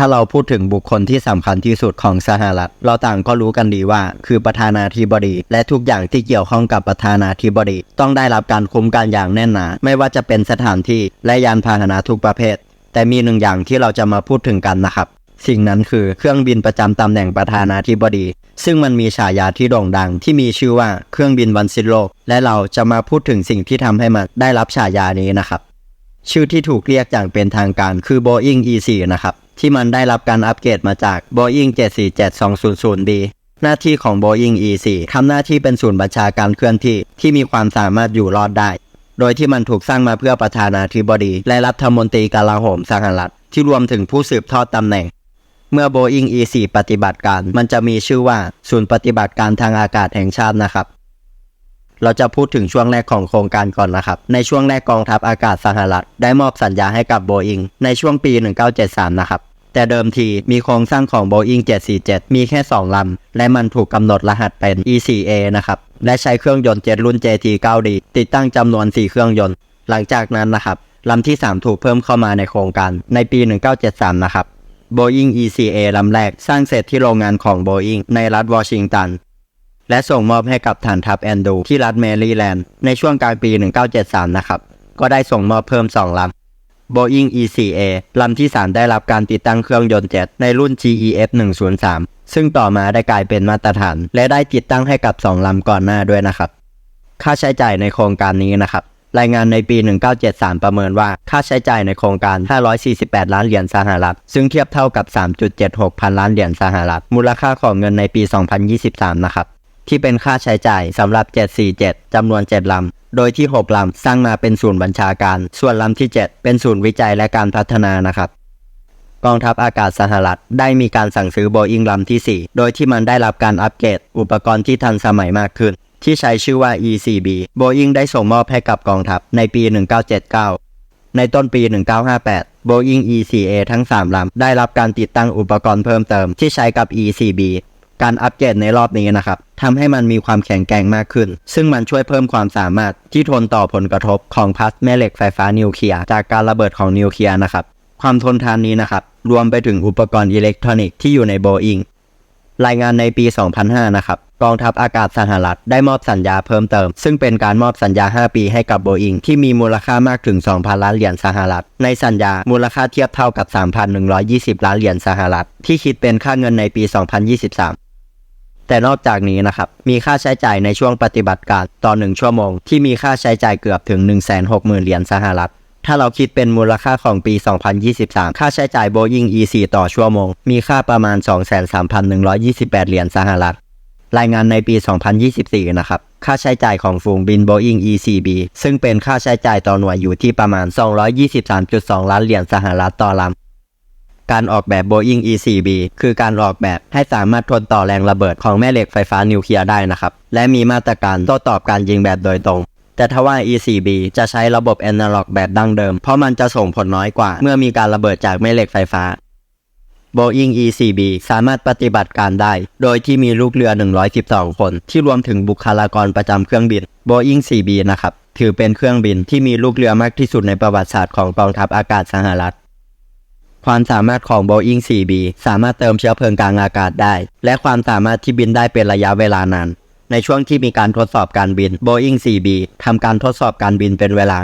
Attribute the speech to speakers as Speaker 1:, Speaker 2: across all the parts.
Speaker 1: ถ้าเราพูดถึงบุคคลที่สำคัญที่สุดของสหรัฐ เราต่างก็รู้กันดีว่า คือประธานาธิบดี และทุกอย่างที่เกี่ยวข้องกับประธานาธิบดี ต้องได้รับการคุ้มกันอย่างแน่นหนา ไม่ว่าจะเป็นสถานที่และยานพาหนะทุกประเภท แต่มีหนึ่งอย่างที่เราจะมาพูดถึงกันนะครับสิ่งนั้นคือเครื่องบินประจำตำแหน่งประธานาธิบดี ซึ่งมันมีฉายาที่โด่งดังที่มีชื่อว่าเครื่องบินวันสิ้นโลก และเราจะมาพูดถึงสิ่งที่ทำให้มันได้รับฉายานี้นะครับ ชื่อที่ถูกเรียกอย่างเป็นทางการคือ Boeing E4 นะครับ ที่มันได้รับการอัปเกรดมาจาก Boeing 747-200B หน้าที่ของ Boeing E4 ทำหน้าที่เป็นศูนย์บัญชาการเคลื่อนที่ ที่มีความสามารถอยู่รอดได้ โดยที่มันถูกสร้างมาเพื่อประธานาธิบดี และรัฐมนตรีกลาโหมสหรัฐ ที่รวมถึงผู้สืบทอดตำแหน่ง เมื่อ Boeing E4 ปฏิบัติการ มันจะมีชื่อว่า ศูนย์ปฏิบัติการทางอากาศแห่งชาตินะครับ เราจะพูดถึงช่วงแรกของโครงการก่อนนะครับ ในช่วงแรกกองทัพอากาศสหรัฐ ได้มอบสัญญาให้กับ Boeing ในช่วงปี 1973 นะครับ แต่เดิมทีมีโครงสร้างของ Boeing 747 มีแค่ 2 ลำ และมันถูกกำหนดรหัสเป็น E4A นะครับ และใช้เครื่องยนต์เจ็ตรุ่น JT9D ติดตั้งจำนวน 4 เครื่องยนต์ หลังจากนั้นนะครับลำที่ 3 ถูกเพิ่มเข้ามาในโครงการในปี 1973 นะครับ Boeing ECA ลำแรกสร้างเสร็จที่โรงงานของ Boeing ในรัฐวอชิงตัน และส่งมอบให้กับฐานทัพแอนดูที่รัฐแมริแลนด์ในช่วงกลางปี 1973 นะครับ ก็ได้ส่งมอบเพิ่ม 2 ลำ Boeing ECA ลำที่ 3 ได้รับการติดตั้งเครื่องยนต์เจ็ตในรุ่น GEF 103 ซึ่งต่อมาได้กลายเป็นมาตรฐาน และได้ติดตั้งให้กับ 2 ลำก่อนหน้าด้วยนะครับ ค่าใช้จ่ายในโครงการนี้นะครับ รายงานในปี 1973 ประเมินว่าค่าใช้จ่ายในโครงการ 548 ล้านเหรียญสหรัฐ ซึ่งเทียบเท่ากับ 3.76 พันล้านเหรียญสหรัฐ มูลค่าของเงินในปี 2023 นะครับ ที่เป็นค่าใช้จ่ายสำหรับ 747จำนวน 7 ลำ โดยที่ 6 ลำสร้างมาเป็นศูนย์บัญชาการ ส่วนลำที่ 7 เป็นศูนย์วิจัยและการพัฒนานะครับกองทัพอากาศสหรัฐได้มีการสั่งซื้อโบอิงลำที่ 4 โดยที่มันได้รับการอัปเกรดอุปกรณ์ที่ทันสมัยมากขึ้น ที่ใช้ชื่อว่า ECB Boeing ได้ส่งมอบให้กับกองทัพในปี 1979 ในต้นปี 1958 Boeing ECA ทั้ง 3 ลำ ได้รับการติดตั้งอุปกรณ์เพิ่มเติมที่ใช้กับ ECB การอัปเกรดในรอบนี้นะครับทำให้มันมีความแข็งแกร่งมากขึ้น ซึ่งมันช่วยเพิ่มความสามารถที่ทนต่อผลกระทบของพลาสแม่เหล็กไฟฟ้านิวเคลียร์จากการระเบิดของนิวเคลียร์นะครับ ความทนทานนี้นะครับ รวมไปถึงอุปกรณ์อิเล็กทรอนิกส์ที่อยู่ในโบอิงรายงานในปี 2005 นะครับ กองทัพอากาศสหรัฐได้มอบสัญญาเพิ่มเติม ซึ่งเป็นการมอบสัญญา 5 ปีให้กับโบอิงที่มีมูลค่ามากถึง 2,000 ล้านเหรียญสหรัฐ ในสัญญามูลค่าเทียบเท่ากับ 3,120 ล้านเหรียญสหรัฐ ที่คิดเป็นค่าเงินในปี 2023 แต่นอกจากนี้นะครับ มีค่าใช้จ่ายในช่วงปฏิบัติการต่อ 1 ชั่วโมง ที่มีค่าใช้จ่ายเกือบถึง 160,000 เหรียญสหรัฐ ถ้าเราคิดเป็นมูลค่าของปี 2023 ค่าใช้จ่าย Boeing E4 ต่อชั่วโมง มีค่าประมาณ 23,128 เหรียญสหรัฐ รายงานในปี 2024 นะครับ ค่าใช้จ่ายของฝูงบิน Boeing ECB ซึ่งเป็นค่าใช้จ่ายต่อหน่วยอยู่ที่ประมาณ 223.2 ล้านเหรียญสหรัฐต่อลำ การออกแบบ Boeing E4B คือการออกแบบให้สามารถทนต่อแรงระเบิดของแม่เหล็กไฟฟ้านิวเคลียร์ได้นะครับ และมีมาตรการโต้ตอบการยิงแบบโดยตรง แต่ทว่า E4B จะใช้ระบบแอนาล็อกแบบดั้งเดิม เพราะมันจะส่งผลน้อยกว่า เมื่อมีการระเบิดจากแม่เหล็กไฟฟ้า Boeing E4B สามารถปฏิบัติการได้ โดยที่มีลูกเรือ 112 คน ที่รวมถึงบุคลากรประจำเครื่องบิน Boeing 4B นะครับ ถือเป็นเครื่องบินที่มีลูกเรือมากที่สุดในประวัติศาสตร์ของกองทัพอากาศสหรัฐ ความสามารถของ Boeing 4B สามารถเติมเชื้อเพลิงกลางอากาศได้ และความสามารถที่บินได้เป็นระยะเวลานานในช่วงที่มีการทดสอบการบิน Boeing 4B ทำการทดสอบการบินเป็นเวลา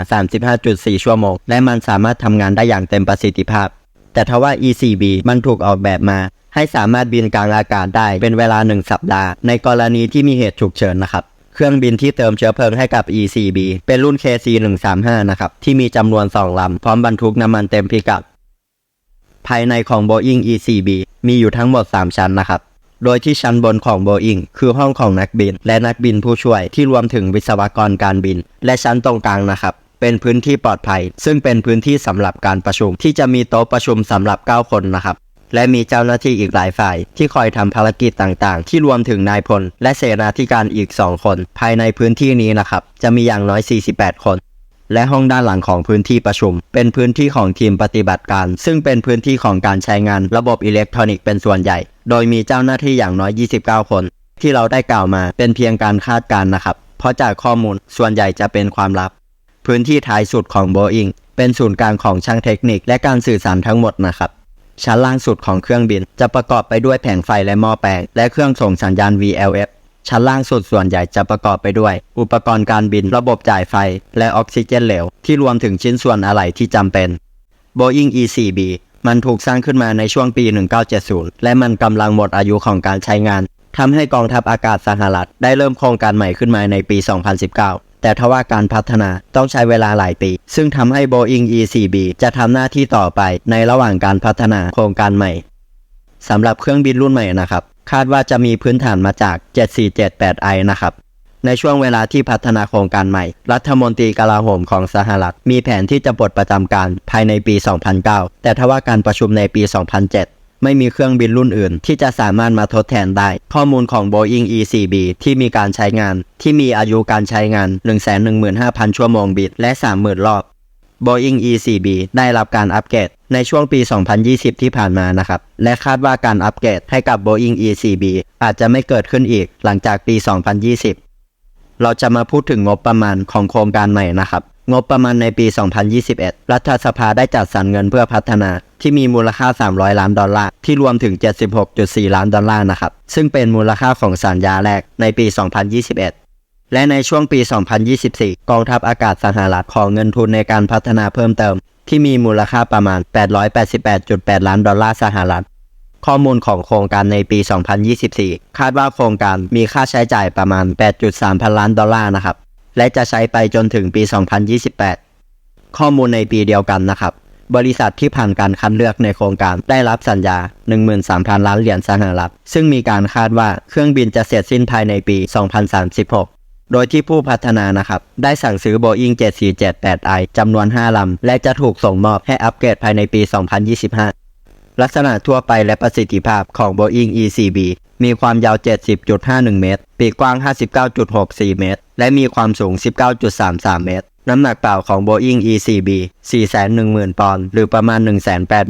Speaker 1: 35.4 ชั่วโมง และมันสามารถทำงานได้อย่างเต็มประสิทธิภาพ แต่ทว่า E4B มันถูกออกแบบมา ให้สามารถบินกลางอากาศได้เป็นเวลา 1 สัปดาห์ ในกรณีที่มีเหตุฉุกเฉินนะครับ เครื่องบินที่เติมเชื้อเพลิงให้กับ E4B เป็นรุ่น KC135 นะครับ ที่มีจำนวน 2 ลำ พร้อมบรรทุกน้ำมันเต็มพิกัด ภายในของ Boeing E4B มีอยู่ทั้งหมด 3 ชั้นนะครับ โดยที่ชั้นบนของ Boeing คือห้องของนักบิน และนักบินผู้ช่วยที่รวมถึงวิศวกรการบิน และชั้นตรงกลางนะครับ เป็นพื้นที่ปลอดภัย ซึ่งเป็นพื้นที่สำหรับการประชุม ที่จะมีโต๊ะประชุมสำหรับ 9 คนนะครับและมีเจ้าหน้าที่อีกหลายฝ่าย ที่คอยทำภารกิจต่างๆ ที่รวมถึงนายพล และเสนาธิการอีก 2 คน ภายในพื้นที่นี้นะครับ จะมีอย่างน้อย 48 คน และห้องด้านหลังของพื้นที่ประชุม เป็นพื้นที่ของทีมปฏิบัติการ ซึ่งเป็นพื้นที่ของการใช้งานระบบอิเล็กทรอนิกส์เป็นส่วนใหญ่ โดยมีเจ้าหน้าที่อย่างน้อย 29 คน ที่เราได้กล่าวมาเป็นเพียงการคาดการณ์นะครับ เพราะจากข้อมูลส่วนใหญ่จะเป็นความลับ พื้นที่ท้ายสุดของ Boeing เป็นศูนย์กลางของช่างเทคนิคและการสื่อสารทั้งหมดนะครับชั้นล่างสุดของเครื่องบิน จะประกอบไปด้วยแผงไฟและหม้อแปลง และเครื่องส่งสัญญาณ VLF ชั้นล่างสุดส่วนใหญ่จะประกอบไปด้วย อุปกรณ์การบินระบบจ่ายไฟ และออกซิเจนเหลว ที่รวมถึงชิ้นส่วนอะไหล่ที่จำเป็น Boeing E4B มันถูกสร้างขึ้นมาในช่วงปี 1970 และมันกำลังหมดอายุของการใช้งานทำให้กองทัพอากาศสหรัฐได้เริ่มโครงการใหม่ขึ้นมาในปี 2019แต่ทว่าการพัฒนาต้องใช้เวลาหลายปี ซึ่งทำให้ Boeing E4B จะทำหน้าที่ต่อไปในระหว่างการพัฒนาโครงการใหม่สำหรับเครื่องบินรุ่นใหม่นะครับ คาดว่าจะมีพื้นฐานมาจาก 7478i นะครับ ในช่วงเวลาที่พัฒนาโครงการใหม่ รัฐมนตรีกลาโหมของสหรัฐ มีแผนที่จะปลดประจำการภายในปี 2009 แต่ทว่าการประชุมในปี 2007 ไม่มีเครื่องบินรุ่นอื่น ที่จะสามารถมาทดแทนได้ ข้อมูลของ Boeing E4B ที่มีการใช้งาน ที่มีอายุการใช้งาน 115,000 ชั่วโมงบิตและ 30,000 รอบ Boeing E4B ได้รับการอัปเกรดในช่วงปี 2020 ที่ผ่านมานะครับ และคาดว่าการอัปเกรดให้กับ Boeing E4B อาจจะไม่เกิดขึ้นอีกหลังจากปี 2020 เราจะมาพูดถึงงบประมาณของโครงการใหม่นะครับ งบประมาณในปี 2021 รัฐสภาได้จัดสรรเงินเพื่อพัฒนา ที่มีมูลค่า 300 ล้านดอลลาร์ ที่รวมถึง 76.4 ล้านดอลลาร์นะครับ ซึ่งเป็นมูลค่าของสัญญาแรกในปี 2021 และในช่วงปี 2024 กองทัพอากาศสหรัฐขอเงินทุนในการพัฒนาเพิ่มเติม ที่มีมูลค่าประมาณ 888.8 ล้านดอลลาร์สหรัฐ ข้อมูลของโครงการในปี 2024 คาดว่าโครงการมีค่าใช้จ่ายประมาณ 8.3 พันล้านดอลลาร์นะครับ และจะใช้ไปจนถึงปี 2028 ข้อมูลในปีเดียวกันนะครับ บริษัทที่ผ่านการคัดเลือกในโครงการได้รับสัญญา 13,000 ล้านเหรียญสหรัฐ ซึ่งมีการคาดว่าเครื่องบินจะเสร็จสิ้นภายในปี 2036 โดยที่ผู้พัฒนานะครับ ได้สั่งซื้อ Boeing 7478i จำนวน 5 ลำ และจะถูกส่งมอบให้อัปเกรดภายในปี 2025 ลักษณะทั่วไปและประสิทธิภาพของ Boeing E4B มีความยาว 70.51 เมตร ปีกกว้าง 59.64 เมตร และมีความสูง 19.33 เมตร น้ำหนักเปล่าของ Boeing E4B 410,000 ปอนด์ หรือประมาณ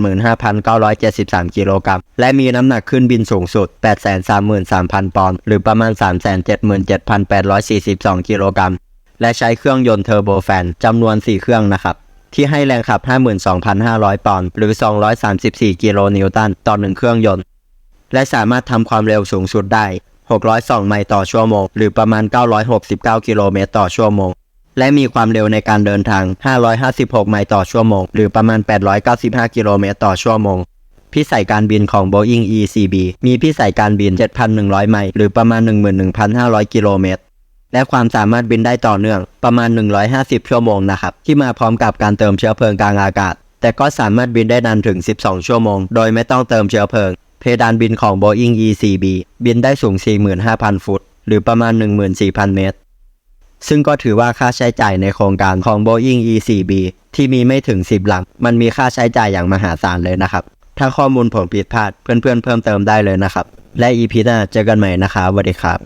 Speaker 1: 185,973 กิโลกรัม และมีน้ำหนักขึ้นบินสูงสุด 833,000 ปอนด์ หรือประมาณ 377,842 กิโลกรัม และใช้เครื่องยนต์เทอร์โบแฟนจำนวน 4 เครื่องนะครับ ที่ให้แรงขับ 52,500 ปอนด์ หรือ 234 กิโลนิวตัน ต่อ 1 เครื่องยนต์ และสามารถทำความเร็วสูงสุดได้ 602 ไมล์ต่อชั่วโมง หรือประมาณ 969 กิโลเมตรต่อชั่วโมง และมีความเร็วในการเดินทาง 556 ไมล์ต่อชั่วโมง หรือประมาณ 895 กิโลเมตรต่อชั่วโมง พิสัยการบินของ Boeing E4B มีพิสัยการบิน 7,100 ไมล์ หรือประมาณ 11,500 กิโลเมตร และความสามารถบินได้ต่อเนื่องประมาณ 150 ชั่วโมงนะครับ ที่มาพร้อมกับการเติมเชื้อเพลิงกลางอากาศ แต่ก็สามารถบินได้นานถึง 12 ชั่วโมง โดยไม่ต้องเติมเชื้อเพลิง เพดานบินของ Boeing E4B บินได้สูง 45,000 ฟุต หรือประมาณ 14,000 เมตร ซึ่งก็ถือว่าค่าใช้จ่ายในโครงการของ Boeing E4B ที่มีไม่ถึง 10 หลัง มันมีค่าใช้จ่ายอย่างมหาศาลเลยนะครับ ถ้าข้อมูลผมผิดพลาดเพื่อนๆเพิ่มเติมได้เลยนะครับ และ EP หน้าเจอกันใหม่นะครับสวัสดีครับ